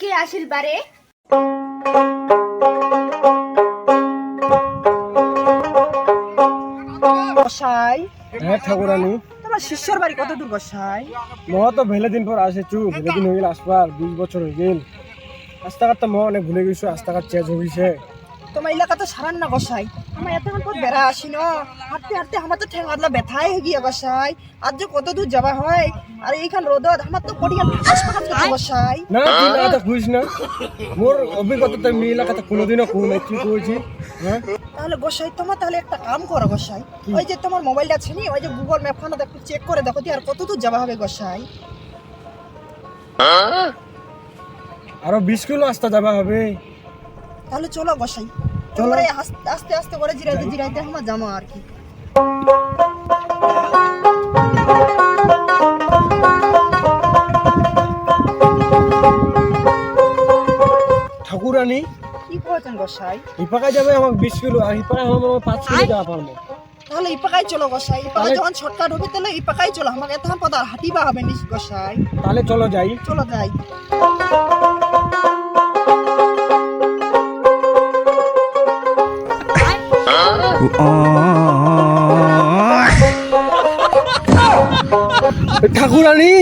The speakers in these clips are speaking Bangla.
কে আসিল বারে গোসাই। হ্যাঁ ঠাকুরানি। তোমার শিষ্যর বাড়ি কত দূর গোসাই? মহা তো ভেলে দিন পর আসেছু ভেলে দিন হয়ে গেল আসবার দুই বছর হয়ে গেল। রাস্তাঘাট তো মহা অনেক ভুলে গেছো রাস্তাঘাট চেঞ্জ হয়ে গেছে। তোমার এলাকা তো সারান না গোসাই। আমার এতক্ষণ পর বেড়া আসি না। হাঁটতে হাঁটতে আমার তো ঠেঙ্গাতলা ব্যথাই হয়ে গিয়ে গোসাই আজ যে কত দূর যাওয়া হয় আর এইখান রোদত আমার তো পড়িয়া হাসপাতাল করতে গোসাই না তুই এলাকাতে খুঁজ না। মোর অভিজ্ঞতা তো আমি এলাকাতে কোনোদিনও কোন নাই কি করেছি হ্যাঁ? তাহলে গোসাই তোমার তাহলে একটা কাম করো গোসাই। ওই যে তোমার মোবাইলটা আছে নি ওই যে গুগল ম্যাপ খানা একটু চেক করে দেখো যে আর কত দূর যাওয়া হবে গোসাই। আরও বিশ কিলো রাস্তা যাবা হবে। তাহলে চলো গোসাই। চলো। আস্তে আস্তে করে জিরাইতে জিরাইতে আমার জামা আর কি। ঠাকুরানি কি করেছেন গোসাই? হিপাকা যাবে আমার বিশ কিলো আর হিপাকা আমার পাঁচ কিলো যাওয়া পারব। তাহলে ইপাকাই চলো গোসাই ইপাকা যখন শর্টকাট হবে তাহলে ইপাকাই চলো। আমাকে এত পথ আর হাঁটিবা হবে নিস গোসাই। তাহলে চলো যাই। চলো যাই। ঠাকুরানি।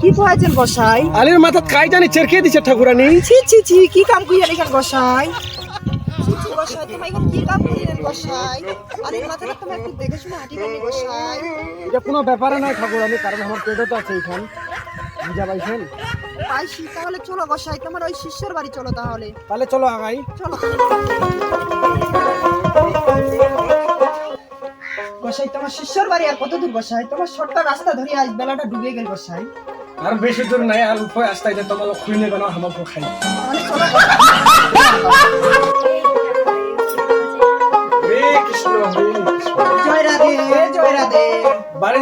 কি করেছেন গোসাই আলির মাথা কাই জানি চেরকে দিছে ঠাকুরানি। ছি ছি ছি কি কাম কইয়া লিখান গোসাই গোসাই তুমি এখন কি কাম কইলেন গোসাই আরে মাথাটা তুমি একটু দেখে শুনে হাঁটিবেন নি গোসাই এটা কোনো ব্যাপারে নয় ঠাকুরানি কারণ আমার পেটে তো আছে এইখান। বুঝা পাইছেন? পাইছি তাহলে চলো গোসাই তোমার ওই শিষ্যের বাড়ি চলো তাহলে। তাহলে চলো আগাই। চলো। গোসাই তোমার শিষ্যর বাড়ি আর কত দূর গোসাই তোমার শর্টকাট রাস্তা ধরে আজ বেলাটা ডুবে গেল গোসাই আর বেশি দূর নাই আর উপায় আসতে যে তোমার খুঁজে নেবে না আমাকে খাই। জয় রাধে জয় রাধে। বাড়ি?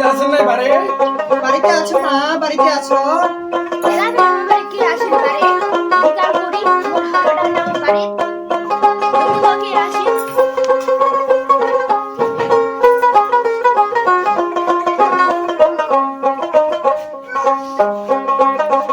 বাড়িতে আছো না বাড়িতে আছো।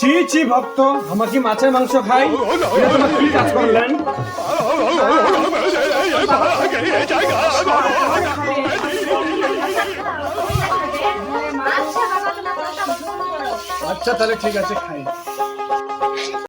ছি ছি, ভক্ত, আমার কি মাছের মাংস খাই? কি কাজ করলেন? আচ্ছা তাহলে ঠিক আছে, খাই।